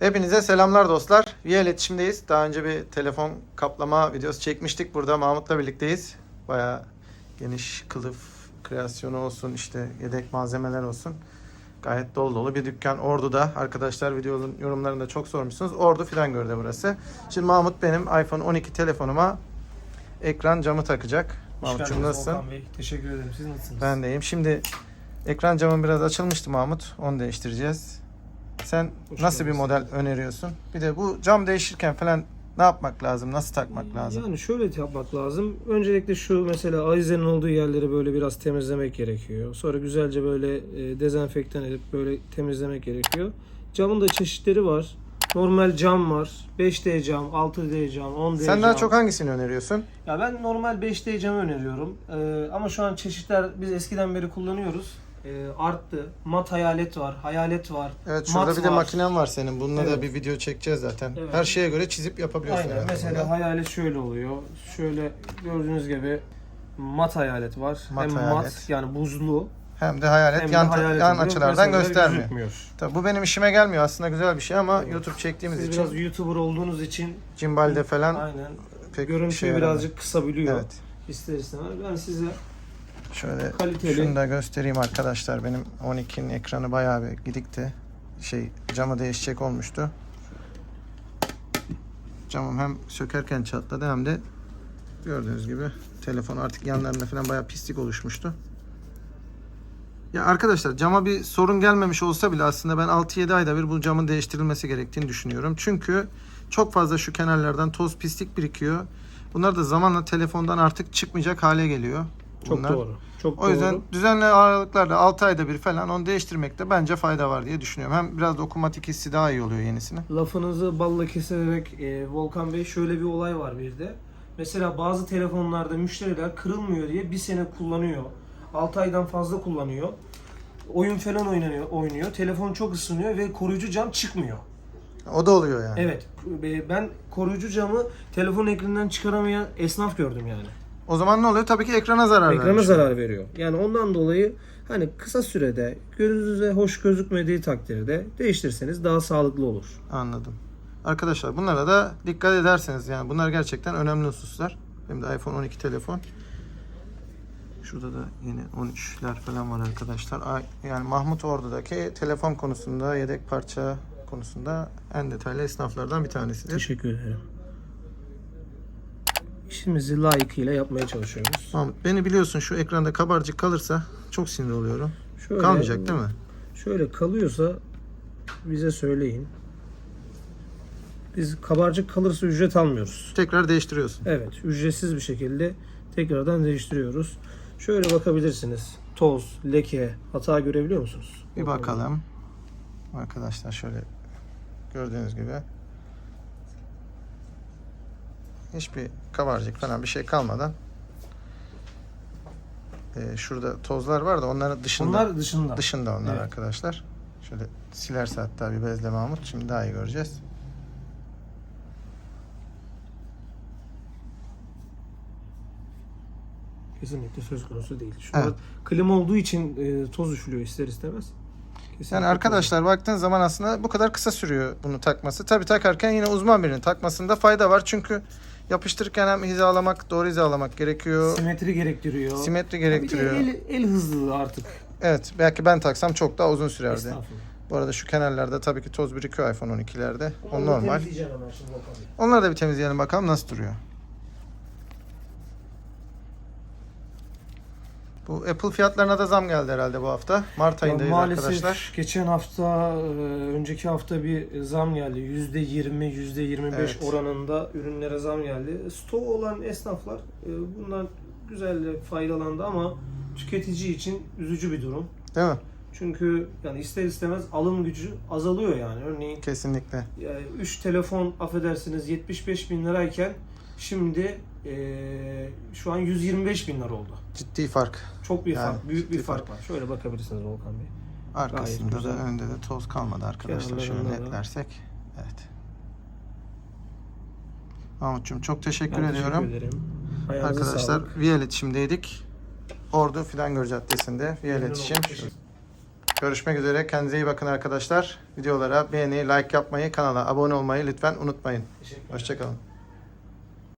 Hepinize selamlar dostlar. Via iletişimdeyiz. Daha önce bir telefon kaplama videosu çekmiştik. Burada Mahmut'la birlikteyiz. Bayağı geniş kılıf kreasyonu olsun, işte yedek malzemeler olsun. Gayet dolu dolu bir dükkan Ordu'da. Arkadaşlar videonun yorumlarında çok sormuşsunuz. Ordu Filangöl'de burası. Şimdi Mahmut benim iPhone 12 telefonuma ekran camı takacak. Mahmut'cum nasılsın? Bey. Teşekkür ederim. Siz nasılsınız? Ben deyim. Şimdi ekran camım biraz açılmıştı Mahmut. Onu değiştireceğiz. Sen Hoş nasıl bir model öneriyorsun? Bir de bu cam değişirken falan ne yapmak lazım? Nasıl takmak lazım? Yani şöyle yapmak lazım. Öncelikle şu mesela avizenin olduğu yerleri böyle biraz temizlemek gerekiyor. Sonra güzelce böyle e, dezenfektan edip böyle temizlemek gerekiyor. Camın da çeşitleri var. Normal cam var. 5D cam, 6D cam, 10D Sen cam. daha çok hangisini öneriyorsun? Ya ben normal 5D camı öneriyorum. Ee, ama şu an çeşitler biz eskiden beri kullanıyoruz. Ee, arttı. Mat hayalet var. Hayalet var. Evet şurada mat bir de var. makinen var senin. Bununla da Evet. bir video çekeceğiz zaten. Evet. Her şeye göre çizip yapabiliyorsun. Aynen. herhalde Mesela burada. hayalet şöyle oluyor. Şöyle gördüğünüz gibi mat hayalet var. Mat hem hayalet. mat yani buzlu. Hem de hayalet hem de yan, hayalet yan açılardan göstermiyor. gözükmüyor. Tabii bu benim işime gelmiyor. Aslında güzel bir şey ama Evet. YouTube çektiğimiz Siz için biraz YouTuber olduğunuz için cimbalde falan aynen pek görüntüyü yaramıyor. birazcık kısabiliyor. Evet. İster istemez. Ben size Şöyle Kaliteli. şunu da göstereyim arkadaşlar. Benim 12'nin ekranı bayağı bir gidikti. Şey camı değişecek olmuştu. Camım hem sökerken çatladı hem de gördüğünüz gibi telefon artık yanlarında falan bayağı pislik oluşmuştu. Ya arkadaşlar cama bir sorun gelmemiş olsa bile aslında ben 6-7 ayda bir bu camın değiştirilmesi gerektiğini düşünüyorum. Çünkü çok fazla şu kenarlardan toz pislik birikiyor. Bunlar da zamanla telefondan artık çıkmayacak hale geliyor. Çok Bunlar. doğru. Çok O yüzden doğru. düzenli aralıklarla 6 ayda bir falan onu değiştirmekte bence fayda var diye düşünüyorum. Hem biraz dokunmatik hissi daha iyi oluyor yenisinin. Lafınızı balla keserek e, Volkan Bey şöyle bir olay var bir de. Mesela bazı telefonlarda müşteriler kırılmıyor diye bir sene kullanıyor. 6 aydan fazla kullanıyor. Oyun falan oynanıyor, oynuyor. Telefon çok ısınıyor ve koruyucu cam çıkmıyor. O da oluyor yani. Evet. Ben koruyucu camı telefon ekranından çıkaramayan esnaf gördüm yani. O zaman ne oluyor? Tabii ki ekrana zarar Ekrana vermiş. zarar veriyor. Yani ondan dolayı hani kısa sürede gözünüze hoş gözükmediği takdirde değiştirseniz daha sağlıklı olur. Anladım. Arkadaşlar bunlara da dikkat ederseniz yani bunlar gerçekten önemli hususlar. Benim de iPhone 12 telefon. Şurada da yine 13'ler falan var arkadaşlar. Yani Mahmut Ordu'daki telefon konusunda, yedek parça konusunda en detaylı esnaflardan bir tanesidir. Teşekkür ederim. İşimizi layıkıyla yapmaya çalışıyoruz. Mahmut beni biliyorsun şu ekranda kabarcık kalırsa çok sinir oluyorum. Şöyle, Kalmayacak değil mi? Şöyle kalıyorsa bize söyleyin. Biz kabarcık kalırsa ücret almıyoruz. Tekrar değiştiriyorsun. Evet, ücretsiz bir şekilde tekrardan değiştiriyoruz. Şöyle bakabilirsiniz. Toz, leke, hata görebiliyor musunuz? Bir bakalım. Arkadaşlar şöyle gördüğünüz gibi hiçbir kabarcık falan bir şey kalmadan Ee, şurada tozlar var da onların dışında Bunlar dışında. dışında onlar Evet. arkadaşlar. Şöyle silerse hatta bir bezle Mahmut. Şimdi daha iyi göreceğiz. Kesinlikle söz konusu değil. Şu an Evet. klima olduğu için e, toz üflüyor ister istemez. Kesinlikle Yani arkadaşlar baktığın zaman aslında bu kadar kısa sürüyor bunu takması. Tabi takarken yine uzman birinin takmasında fayda var. Çünkü yapıştırırken hem hizalamak, doğru hizalamak gerekiyor. simetri gerektiriyor. Simetri Bir de gerektiriyor. el, el hızlılığı artık. Evet belki ben taksam çok daha uzun sürerdi. Bu arada şu kenarlarda tabii ki toz birikiyor iPhone 12'lerde. O normal. Onları da bir temizleyelim bakalım nasıl duruyor. Bu Apple fiyatlarına da zam geldi herhalde bu hafta. Mart ayındayız maalesef arkadaşlar. geçen hafta, e, önceki hafta bir zam geldi. %20, %25 Evet. oranında ürünlere zam geldi. Stoğu olan esnaflar e, bundan güzel faydalandı ama tüketici için üzücü bir durum. Değil mi? Çünkü yani ister istemez alım gücü azalıyor yani. Örneğin Kesinlikle. 3 telefon affedersiniz 75 bin lirayken şimdi e, şu an 125 bin lira oldu. Ciddi fark. Çok bir Yani fark, büyük bir fark fark. var. Şöyle bakabilirsiniz Volkan Bey. Arkasında da güzel. önde de toz kalmadı arkadaşlar. Şöyle da. netlersek. Evet. Mahmut'cum çok teşekkür Ben ediyorum. Teşekkür ederim. Ayağınıza Arkadaşlar sağlık. İletişimdeydik. Ordu Fidangör Caddesi'nde Memnun iletişim. Görüşmek üzere. Kendinize iyi bakın arkadaşlar. Videolara beğeni, like yapmayı, kanala abone olmayı lütfen unutmayın. Hoşçakalın.